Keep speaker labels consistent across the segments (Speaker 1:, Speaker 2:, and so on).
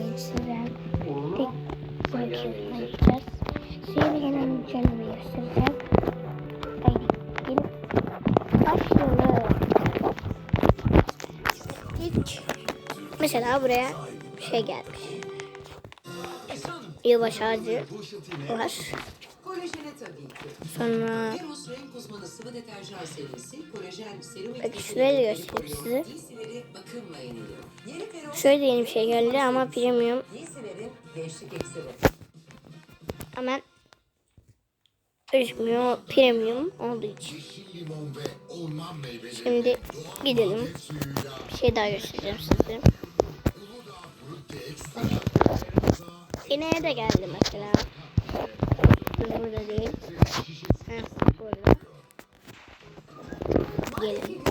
Speaker 1: göstereceğim. İlk görüşürüz yapacağız. De gelen canımı göstereceğim. Haydi gelin. Başlayalım. İlk mesela buraya şey gelmiş. Yılbaşı ağacı var.
Speaker 2: Kolajene tabii ki.
Speaker 1: Sonra Bak şurayı da göstereyim size. Şöyle yeni bir şey geldi ama premium hemen gözükmüyor premium olduğu için. Şimdi gidelim. Bir şey daha göstereceğim size. Yine de geldi mesela. Dur, Burada değil. Heh, burada. Gelin.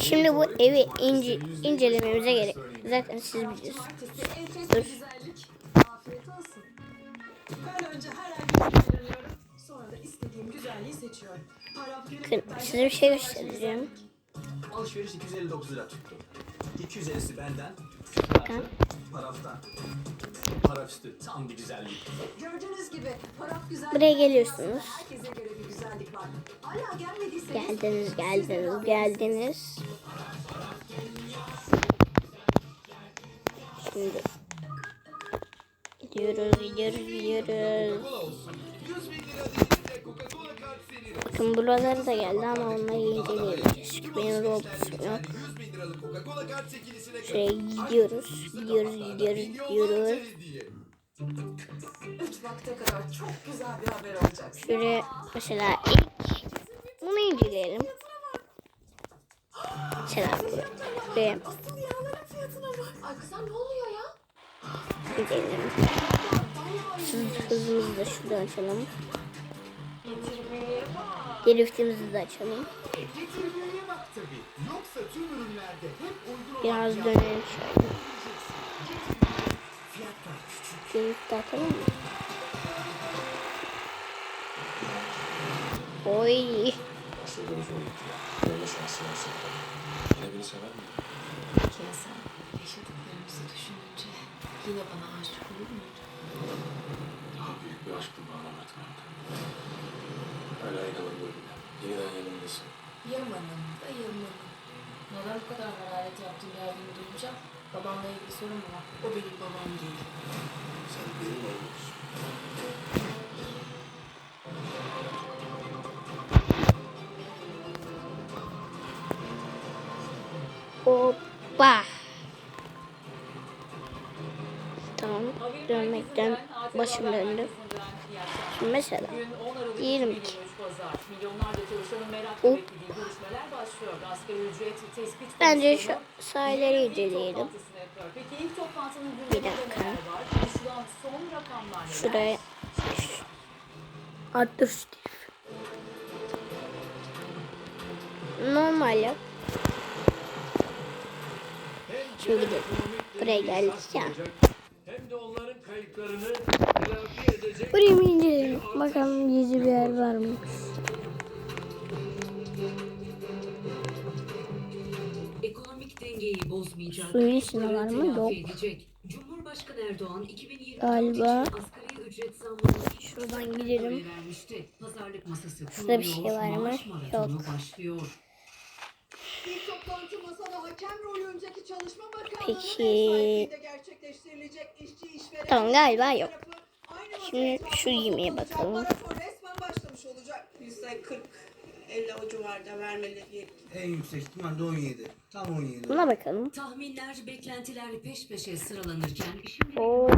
Speaker 1: Şimdi bu evi ince, incelememize gerek. Zaten siz biliyorsunuz. Dur. Bakın size bir şey göstereceğim.
Speaker 3: Alışveriş 259 lira tuttu. 250'si benden,
Speaker 1: Bakın.
Speaker 3: paraftan. Parafüstü tam bir güzellik.
Speaker 4: Gördüğünüz gibi paraf güzellik.
Speaker 1: Buraya geliyorsunuz.
Speaker 4: Herkese göre bir güzellik var. Hala gelmediyseniz.
Speaker 1: Geldiniz, geldiniz, geldiniz. Şimdi gidiyoruz, gidiyoruz, gidiyoruz. Bakın buraları da geldi ama onları inceleyemeyeceğiz. Çünkü benim Roblox'um yok. Şuraya gidiyoruz, gidiyoruz, gidiyoruz, gidiyoruz.
Speaker 4: 3 vakte kadar çok güzel bir haber olacak.
Speaker 1: Şuraya mesela ilk bunu inceleyelim. Mesela buraya
Speaker 4: Asıl yağların fiyatına bak. Ay kızlar ne oluyor ya?
Speaker 1: gidelim. Hız, hızımızı da şuradan açalım. Driftimizi de açalım.
Speaker 5: Getirmeye bak tabii. Yoksa tüm ürünlerde hep uygun olan
Speaker 1: Biraz dönelim şöyle.
Speaker 5: fiyatlar küçük.
Speaker 1: De atalım mı? Oy.
Speaker 2: Keza yaşadıklarımızı düşününce yine bana aşık olur mu?
Speaker 6: Daha büyük bir aşk bu bağlamak Hala inanamıyorum
Speaker 7: Bu kadar hararet yaptın geldiğini duyunca? Babamla ilgili sorun mu var?
Speaker 2: O benim babam değil.
Speaker 6: Sen benim oğlumsun.
Speaker 1: Hoppa. Tamam. Dönmekten başım döndü. Şimdi mesela diyelim ki Hop. Bence şu sahilleri inceleyelim. Bir dakika. Şuraya arttır şu telifi. Normal yap. Şimdi gidelim. Buraya geldik ya. Burayı mı inceleyelim? Bakalım gizli bir yer var mı?
Speaker 2: Ekonomik dengeyi bozmayacak.
Speaker 1: Suyun içinde var mı? Yok.
Speaker 2: Edecek. Cumhurbaşkanı Erdoğan 2024
Speaker 1: Galiba.
Speaker 2: için asgari ücret zammını
Speaker 1: Şuradan gidelim.
Speaker 2: vermişti. Pazarlık masası
Speaker 1: Şurada bir şey var mı? Yok.
Speaker 2: başlıyor.
Speaker 4: İlk toplantı masada hakem rolündeki çalışma bakanlığının
Speaker 1: Peki. Tamam, galiba yok. Şimdi şu yemeğe bakalım.
Speaker 4: Maraton resmen başlamış olacak.
Speaker 8: Yüzde 40 50 o civarda vermeleri
Speaker 5: En yüksek ihtimalle 17. Tam 17.
Speaker 1: Buna bakalım.
Speaker 2: Tahminler, beklentiler peş peşe sıralanırken
Speaker 1: Oo.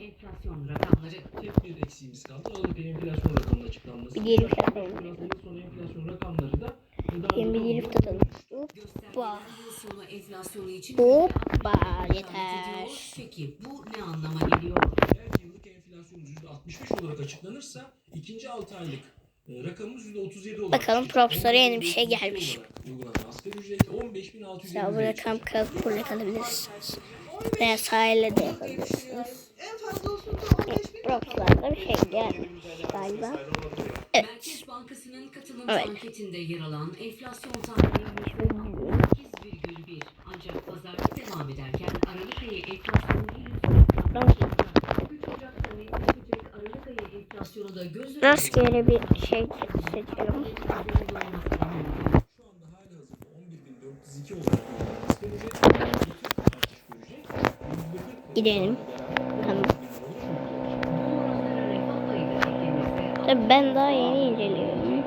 Speaker 2: enflasyon rakamları
Speaker 9: tek bir eksiğimiz kaldı. O da bir enflasyon rakamının açıklanması.
Speaker 1: Bir atalım.
Speaker 9: Enflasyon sonu enflasyon rakamları da gıda
Speaker 1: Şimdi bir
Speaker 9: rakamı-
Speaker 1: drift atalım. Hoppa. Hoppa, yeter.
Speaker 2: Peki bu ne anlama geliyor?
Speaker 9: Eğer yıllık enflasyon %65 olarak açıklanırsa ikinci 6 aylık rakamımız %37 olarak
Speaker 1: Bakalım. Profesör'e yeni bir şey
Speaker 9: %32
Speaker 1: gelmiş.
Speaker 9: olarak Uygulanan asgari ücret 15.650
Speaker 1: Ya bu rakam burada kalabilirsiniz. Veya sahile de yapabilirsiniz.
Speaker 8: en fazla olsun da 15 bin
Speaker 1: Rocklarda bir şey gelmemiş galiba. Evet.
Speaker 2: Merkez Bankası'nın katılım
Speaker 1: Evet.
Speaker 2: anketinde yer alan enflasyon tahmini %60 devam ederken Aralık ayı enflasyonu %3 Ocak'ta netleşecek Aralık ayı
Speaker 1: Tabii ben daha yeni inceliyorum.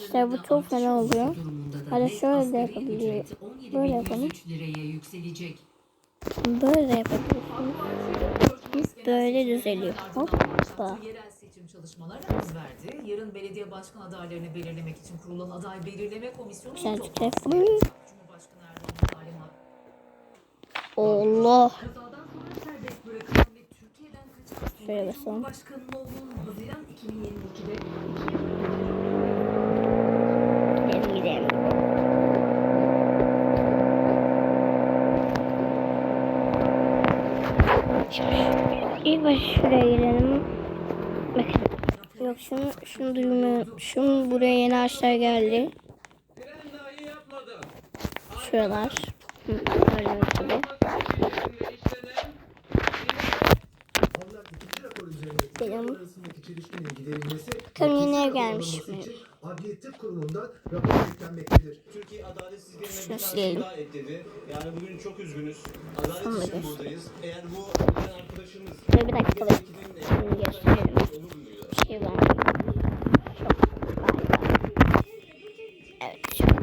Speaker 2: İşte
Speaker 1: bu çok fena oluyor. Hadi şöyle de yapabiliyor. Böyle yapalım. Böyle yapabiliyorsunuz. Böyle düzeliyor. Hoppa.
Speaker 2: Yerel seçim çalışmaları hız verdi. Yarın belediye başkan adaylarını belirlemek için kurulan aday belirleme komisyonu
Speaker 1: Selçuk
Speaker 2: toplantısı
Speaker 1: Allah. Şöyle basalım.
Speaker 2: Cumhurbaşkanı'nın oğlunun Haziran 2022'de
Speaker 1: Gidelim gidelim. İlk başta şuraya girelim. Bakın. Yok şunu, şunu duymuyorum. Şunu buraya yeni ağaçlar geldi. Şuralar. Hı, öyle tabii. Benim.
Speaker 5: rapor
Speaker 1: gelmiş mi?
Speaker 5: için Adliye Tıp Kurumu'ndan rapor yüklenmektedir.
Speaker 3: Türkiye adaletsizliğine bir tane daha ekledi. Yani bugün çok üzgünüz. Adalet için buradayız. Eğer bu arkadaşımız
Speaker 1: bir dakika bek. Şimdi gösterelim.
Speaker 3: onur duyuyor.
Speaker 1: Şey var. Çok galiba. Evet. şöyle.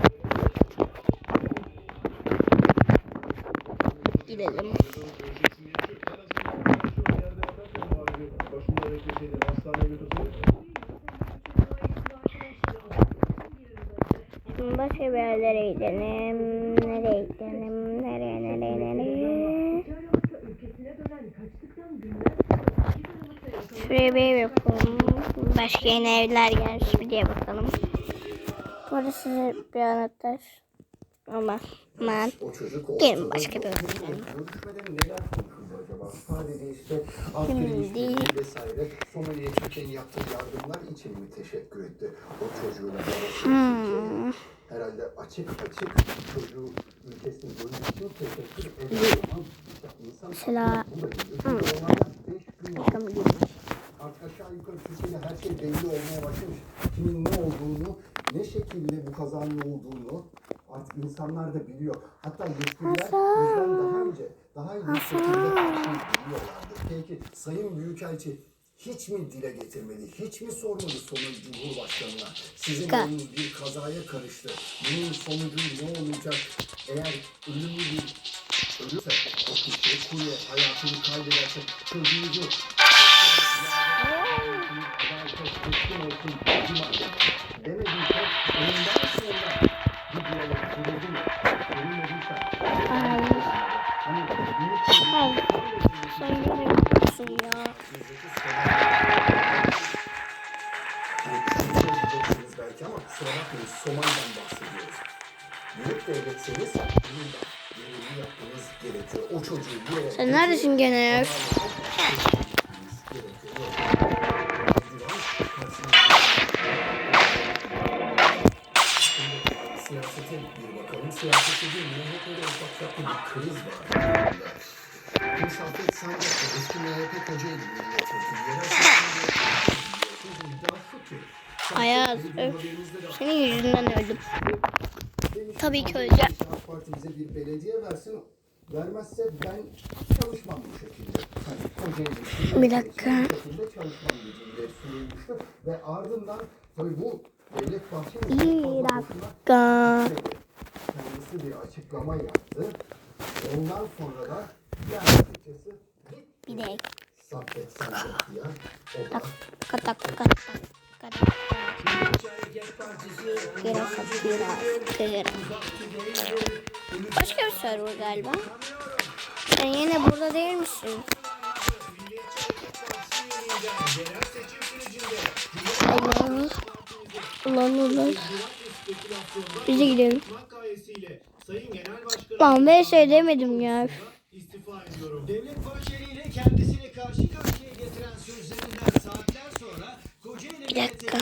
Speaker 1: Gidelim. Şimdi başka bir yerlere gidelim. Nereye gidelim? Nereye, nereye, nereye? Şuraya bir ev yapalım. Başka yeni evler gelmiş mi diye bakalım. Burada size bir anahtar. Ama aman. Gelin başka bir odaya
Speaker 5: Sadece işte
Speaker 1: Şimdi-
Speaker 5: işbirliği vesaire Somali'ye Türkiye'nin yaptığı yardımlar için mi teşekkür etti? O çocuğuna babası
Speaker 1: Hmm.
Speaker 5: herhalde açık açık çocuğu ülkesine dönmek için teşekkür ediyor. Ama işte insan
Speaker 1: Mesela-
Speaker 5: bu da. Çünkü gün. Artık aşağı yukarı Türkiye'de her şey belli olmaya başlamış. Kimin ne olduğunu, ne şekilde bu kazanın olduğunu artık insanlar da biliyor. Hatta yetkililer bizden daha önce, daha iyi bir şekilde her şeyi biliyorlardı. Peki Sayın Büyükelçi hiç mi dile getirmedi, hiç mi sormadı sonu Cumhurbaşkanı'na? Sizin
Speaker 1: Ka-
Speaker 5: oğlunuz bir kazaya karıştı. Bunun sonucu ne olacak? Eğer ölümlü bir ölürse o kişi kurye hayatını kaybederse çocuğunuzu demediyse kusura bakmayın Somali'den bahsediyoruz. Büyük devletseniz bunun da gereğini yapmanız gerekiyor. O çocuğu buraya
Speaker 1: Sen neredesin gene ya?
Speaker 5: Siyasete bir bakalım. Siyasete? Hep öyle ufak çaplı bir kriz var. Kürşatlık Sancak'ta eski MHP Kocaeli milletvekili. Yerel seçimde biliyorsunuz iddia şu ki.
Speaker 1: Ayaz, öf. Senin yüzünden öldüm. Tabii ki
Speaker 5: "Abi,
Speaker 1: öleceğim."
Speaker 5: AK Parti bize bir belediye versin. Vermezse ben çalışmam bu şekilde. Kocaeli
Speaker 1: Bir dakika.
Speaker 5: Çalışmam ileri sürülmüştü. Ve ardından tabii bu Devlet Bahçeli
Speaker 1: Bir dakika.
Speaker 5: Kendisi bir açıklama yaptı. Ondan sonra da yani açıkçası
Speaker 1: Bir de
Speaker 5: Saffet da
Speaker 1: katak katak katak katak. Biraz biraz kır. Başka bir server galiba. Sen yine burada değil misin? Ulan ulan ulan. Biz de gidelim.
Speaker 5: Başkanı
Speaker 1: Ben şey demedim ya.
Speaker 5: Bir dakika.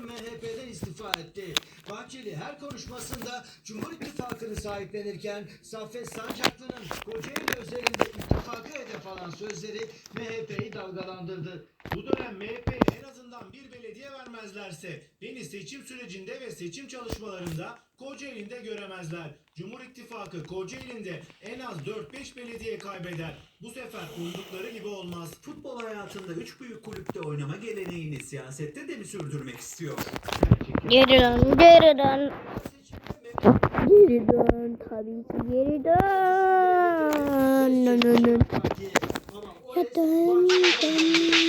Speaker 5: MHP'den istifa etti. Bahçeli her konuşmasında Cumhur İttifakı'nı sahiplenirken Saffet Sancaklı'nın Kocaeli özelinde ittifakı hedef alan sözleri MHP'yi dalgalandırdı. Bu dönem MHP en azından bir belediye vermezlerse beni seçim sürecinde ve seçim çalışmalarında Kocaeli'nde göremezler. Cumhur İttifakı Kocaeli'nde en az 4-5 belediye kaybeder. Bu sefer umdukları gibi olmaz.
Speaker 10: Futbol hayatında üç büyük kulüpte oynama geleneğini siyasette de mi sürdürmek istiyor?
Speaker 1: Geri dön, geri dön. Geri dön, tabii ki geri dön. Dön, dön, dön. Ya dön, dön.